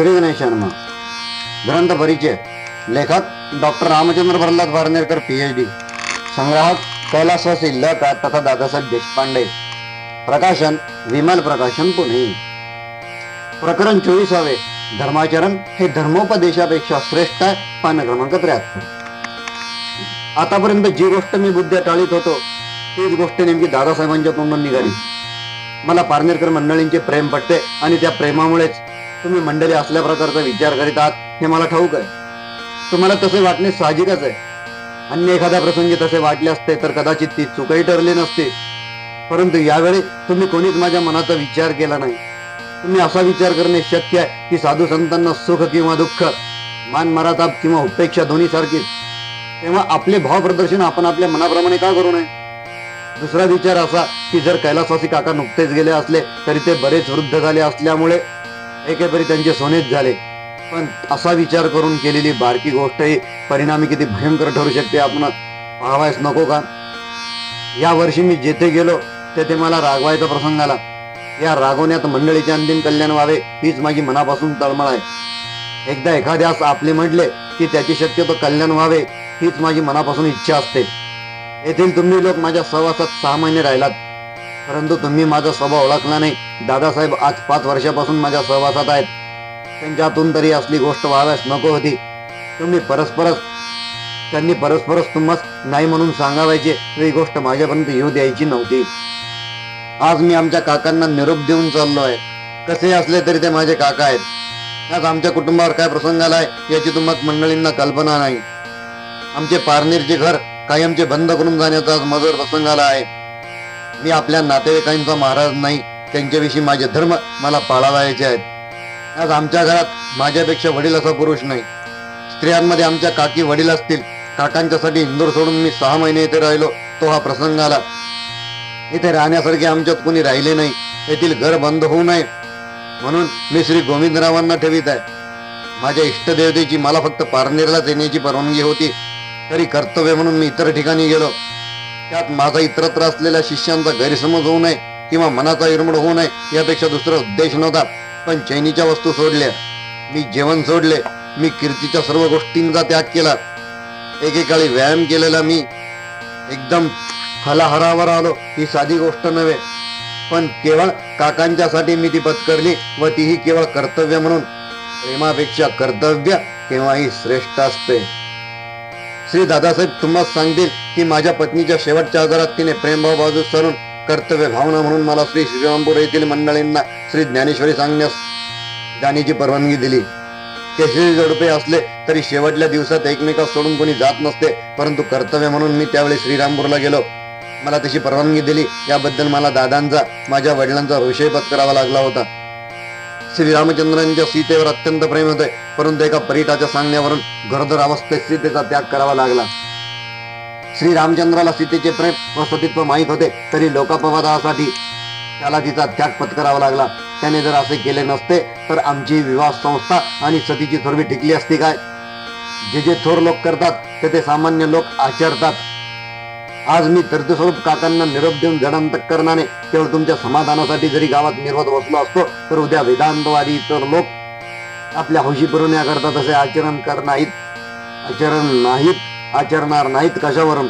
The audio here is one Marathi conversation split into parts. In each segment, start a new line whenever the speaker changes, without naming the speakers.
श्री गणेश शर्मा ग्रंथ परिचय लेखक doctor Ramchandra Pralhad Warnerkar PhD संग्राहक कैलासवासी ल का तथा दादासाहेब देशपांडे प्रकाशन विमल प्रकाशन पुणे प्रकरण चोवीसावे धर्माचरण हे धर्मोपदेशापेक्षा श्रेष्ठ आहे पान क्रमांक त्र्याहत्तर आतापर्यंत जी गोष्ट मी बुद्ध्या टाळीत होतो तीच गोष्ट नेमकी दादासाहेबांच्या तोंडून निघाली मला पारनेरकर मंडळींचे प्रेम पटते आणि त्या प्रेमामुळेच तुम्ही मंडळी असल्या प्रकारचा विचार करीत आहात हे मला ठाऊक आहे. तुम्हाला तसे वाटणे साहजिकच आहे. अन्य एखाद्या प्रसंगी तसे वाटले असते तर कदाचित ती चुकही ठरली नसते. परंतु यावेळी तुम्ही कोणीच माझ्या मनाचा विचार केला नाही. तुम्ही असा विचार करणे शक्य आहे की साधू संतांना सुख किंवा दुःख मान मराताप किंवा उपेक्षा दोन्ही सारखीच. तेव्हा आपले भाव प्रदर्शन आपण आपल्या मनाप्रमाणे का करू नये? दुसरा विचार असा की जर कैलासवासी काका नुकतेच गेले असले तरी ते बरेच वृद्ध झाले असल्यामुळे एकेपरी त्यांचे सोनेच झाले. पण असा विचार करून केलेली बारकी गोष्ट ही परिणामी किती भयंकर ठरू शकते आपण पाहावायच नको का? या वर्षी मी जेथे गेलो तेथे मला रागवायचा प्रसंग आला. या रागवण्यात मंडळीचे अंतिम कल्याण व्हावे हीच माझी मनापासून तळमळ आहे. एकदा एखाद्यास आपले म्हटले की त्याची शक्यतो कल्याण व्हावे हीच माझी मनापासून इच्छा असते. येथील तुम्ही लोक माझ्या सहवासात सहा महिने राहिलात परंतु तुम्ही माझा स्वभाव ओळखला नाही. दादासाहेब आज पाच वर्षापासून माझ्या सहवासात आहेत. त्यांच्यातून तरी असली गोष्ट व्हाव्यास नको होती. तुम्ही परस्परच त्यांनी परस्परच तुम्हाच नाही म्हणून सांगावायचे ही गोष्ट माझ्यापर्यंत येऊ द्यायची नव्हती. आज मी आमच्या काकांना निरोप देऊन चाललो आहे. कसे असले तरी ते माझे काका आहेत. आज आमच्या कुटुंबावर काय प्रसंग आलाय याची तुम्हाला मंडळींना कल्पना नाही. आमचे पारनेरचे घर कायमचे बंद करून जाण्याचा आज मजर प्रसंग आला आहे. मी आपल्या नातेवाईकांचा महाराज नाही. त्यांच्याविषयी माझे धर्म मला पाळावायचे आहेत. आज आमच्या घरात माझ्यापेक्षा वडील असा पुरुष नाही. स्त्रियांमध्ये आमच्या काकी वडील असतील काकांच्यासाठी इंदोर सोडून मी सहा महिने इथे राहिलो तो हा प्रसंग आला. इथे राहण्यासारखे आमच्यात कोणी राहिले नाही येथील घर बंद होऊ नये म्हणून मी श्री गोविंदरावांना ठेवीत आहे. माझ्या इष्टदेवतेची मला फक्त पारनेरलाच येण्याची परवानगी होती तरी कर्तव्य म्हणून मी इतर ठिकाणी गेलो. त्यात माझा इतरत्र असलेल्या शिष्यांचा गैरसमज होऊ नये किंवा मनाचा इरमड होऊ नये यापेक्षा दुसरा उद्देश नव्हता. पण चैनीच्या वस्तू सोडल्या. मी जेवण सोडले. मी कीर्तीच्या सर्व गोष्टींचा त्याग केला. एकेकाळी व्यायाम केलेला मी. एकदम फलाहारावर आलो. ही साधी गोष्ट नव्हे. पण केवळ काकांच्यासाठी मी ती पत्करली व तीही केवळ कर्तव्य म्हणून. प्रेमापेक्षा कर्तव्य केव्हाही श्रेष्ठ असते. श्री दादासाहेब तुम्हाला सांगतील की माझ्या पत्नीच्या शेवटच्या आजारात तिने प्रेमभाव बाजू सरून कर्तव्य भावना म्हणून मला श्री श्रीरामपूर येथील मंडळींना श्री ज्ञानेश्वरी सांगण्यास जाण्याची परवानगी दिली. केशरी जोडपे असले तरी शेवटल्या दिवसात एकमेकास सोडून कोणी जात नसते परंतु कर्तव्य म्हणून मी त्यावेळी श्रीरामपूरला गेलो. मला तशी परवानगी दिली. याबद्दल मला दादांचा माझ्या वडिलांचा विषय पत्करावा लागला होता. श्रीरामचंद्रांच्या सीतेवर अत्यंत प्रेम होते परंतु एका परिटाच्या सांगण्यावरून गरोदर अवस्थेत सीतेचा त्याग करावा लागला. श्री रामचंद्राला सीतेचे प्रेम व सतीत्व माहीत होते तरी लोकापवादासाठी त्याला तिचा त्याग पत्करावा लागला. त्याने जर असे केले नसते तर आमची विवाह संस्था आणि सतीची थोरवी टिकली असती काय? जे जे थोर लोक करतात ते ते सामान्य लोक आचरतात. आज मी तरतस्वरूप काकांना निरोप देऊन जडांतकरणाने केवळ तुमच्या समाधानासाठी जरी गावात निर्वत बसलो असतो तर उद्या वेदांतवादी इतर लोक आपल्या हौशी पुरवण्याकरता तसे आचरण कर नाहीत आचरण नाहीत. आचरणार नाहीत कशावरून?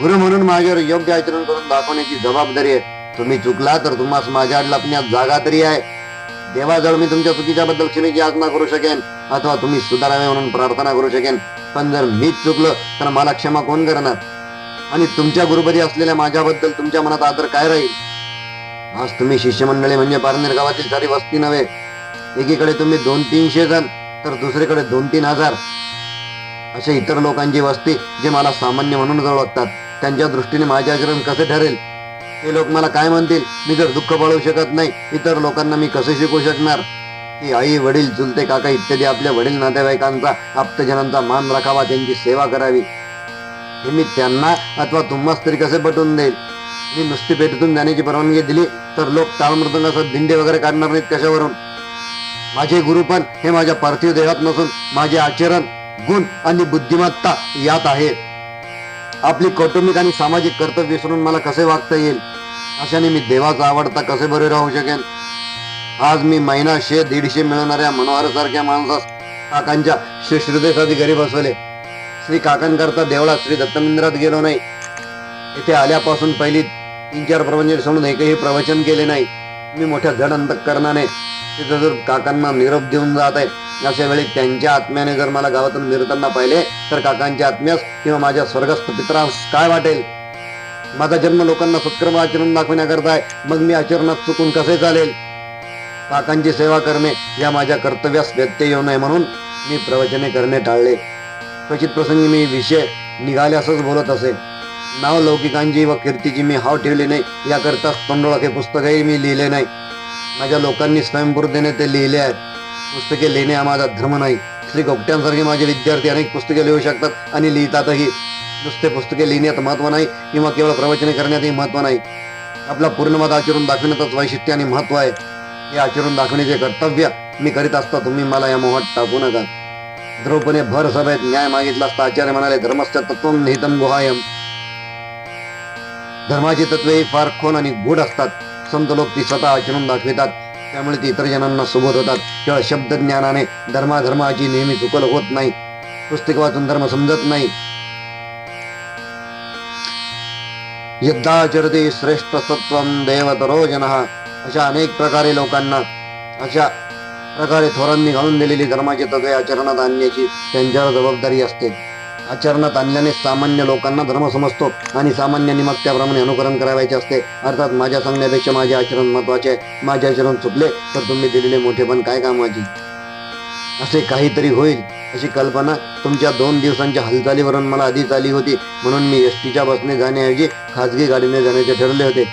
गुरु म्हणून माझ्यावर योग्य आचरण करून दाखवण्याची जबाबदारी आहे. तुम्ही चुकला तर तुम्हाला माझ्या लपण्यात जागा तरी आहे. देवाजवळ मी तुमच्या चुकीच्या बद्दल क्षमेची याचना करू शकेन अथवा तुम्ही सुधारावे म्हणून प्रार्थना करू शकेन. पण जर मीच चुकलो तर मला क्षमा कोण करणार? आणि तुमच्या गुरुपदी असलेल्या माझ्याबद्दल तुमच्या मनात आदर काय राहील? आज तुम्ही शिष्यमंडळी म्हणजे पारनेर गावातील सारी वस्ती नव्हे. एकीकडे तुम्ही दोन तीनशे जण तर दुसरीकडे दोन तीन हजार. असे इतर लोकांची वस्ती जे मला सामान्य म्हणून ओळखतात त्यांच्या दृष्टीने माझे आचरण कसे ठरेल? ते लोक मला काय म्हणतील? मी जर दुःख पळवू शकत नाही इतर लोकांना मी कसे शिकवू शकणार? की आई वडील चुलते काका इत्यादी आपल्या वडील नातेवाईकांचा आप्तजनांचा मान राखावा त्यांची सेवा करावी. हे मी त्यांना अथवा तुम्हाच तरी कसे पटवून देईल? मी नुसती पेटीतून जाण्याची परवानगी दिली तर लोक टाळमृदंगासह दिंडे वगैरे काढणार नाहीत कशावरून? माझे गुरु पण हे माझ्या पार्थिव देहात नसून माझे आचरण गुण आणि बुद्धिमत्ता यात आहे. आपली कौटुंबिक आणि सामाजिक कर्तव्य विसरून मला कसे वागता येईल? अशाने मी देवाचा आवडता कसे बरे राहू शकेन? आज मी महिना शे दीडशे मिळणाऱ्या मनोहर सारख्या माणसास काकांच्या शुश्रुतेसाठी घरी बसवले. श्री काकांकरता देवळात श्री दत्तमंदिरात गेलो नाही. इथे आल्यापासून पहिली तीन चार प्रवचन सोडून एकही प्रवचन केले नाही. मी मोठ्या जड अंतकरणाने तिथं जर काकांना निरोप देऊन जात आहे अशा वेळी त्यांच्या आत्म्याने जर मला गावातून निरताना पाहिले तर काकांच्या आत्म्यास किंवा माझ्या स्वर्गस्थ पित्रास काय वाटेल? माझा जन्म लोकांना सत्कर्म आचरण दाखवण्याकरता आहे. मग मी आचरणात चुकून कसे चालेल? काकांची सेवा करणे या माझ्या कर्तव्यास व्यत्यय येऊ नये म्हणून मी प्रवचने करणे टाळले. क्वचित प्रसंगी मी विषय निघाल्यासच बोलत असे. नाव लौकिकांची व कीर्तीची मी हाव ठेवली नाही. याकरता तोंडोळक हे पुस्तकही मी लिहिले नाही. माझ्या लोकांनी स्वयंपूर्तीने ते लिहिले आहेत. पुस्तके लिहिणे हा माझा धर्म नाही. श्री गोपट्यांसारखे माझे विद्यार्थी अनेक पुस्तके लिहू शकतात आणि लिहितातही. नुसते पुस्तके लिहिण्यात महत्त्व नाही किंवा केवळ प्रवचने करण्यातही महत्त्व नाही. आपला पूर्ण मत आचरून दाखविण्यातच वैशिष्ट्य आणि महत्त्व आहे. हे आचरून दाखवण्याचे कर्तव्य मी करीत असता तुम्ही मला या मोहात टाकू नका. द्रौपदीने भर सभेत न्याय मागितला असता आचार्य म्हणाले धर्मस्य तत्व निहितम गुहायम. धर्माची तत्वे ही फार खोन आणि गूढ असतात. संत लोक ती स्वतः आचरून दाखवितात. त्यामुळे ते इतर जणांना सोबत होतात. केवळ शब्द ज्ञानाने धर्माधर्माची नेहमी चुकल होत नाही. पुस्तक वाचून धर्म समजत नाही. यद्धाचरते श्रेष्ठ सत्व देवतरो जन. अशा अनेक प्रकारे लोकांना अशा प्रकारे थोरांनी घालून दिलेली धर्माची तत्वे आचरणात आणण्याची त्यांच्यावर जबाबदारी असते. आचरणात आणल्याने सामान्य लोकांना धर्म समजतो आणि सामान्यांनी मग त्याप्रमाणे अनुकरण करावायचे असते. अर्थात माझ्या सांगण्यापेक्षा माझे आचरण महत्त्वाचे आहे. माझे आचरण चुकले तर तुम्ही दिलेले मोठेपण काय कामाची? असे काहीतरी होईल अशी कल्पना तुमच्या दोन दिवसांच्या हालचालीवरून मला आधीच आली होती. म्हणून मी एस टीच्या बसने जाण्याऐवजी खाजगी गाडीने जाण्याचे ठरले होते.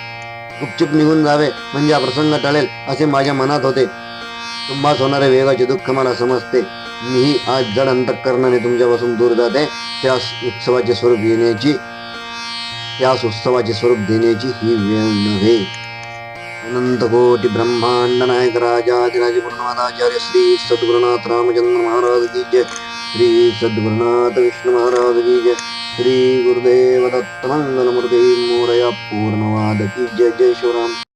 गुपचूप निघून जावे म्हणजे हा प्रसंग टळेल असे माझ्या मनात होते. तुम्हास होणारे वेगाचे दुःख मला समजते. मीही आज जड अंतकरणाने तुमच्यापासून दूर जाते. त्यास उत्सवाचे स्वरूप येण्याची त्यास उत्सवाचे स्वरूप देण्याची ही वेळ नव्हे. अनंत कोटी ब्रह्मांड नायक राजाधिराज पूर्णमादाचार्य श्री सद्गुरुनाथ रामचंद्र महाराज की जय. श्री सद्गुरुनाथ विष्णु महाराज की जय. श्री गुरुदेव दत्त मंगल मोरया पूर्णवाद की जय. जय शिवराम.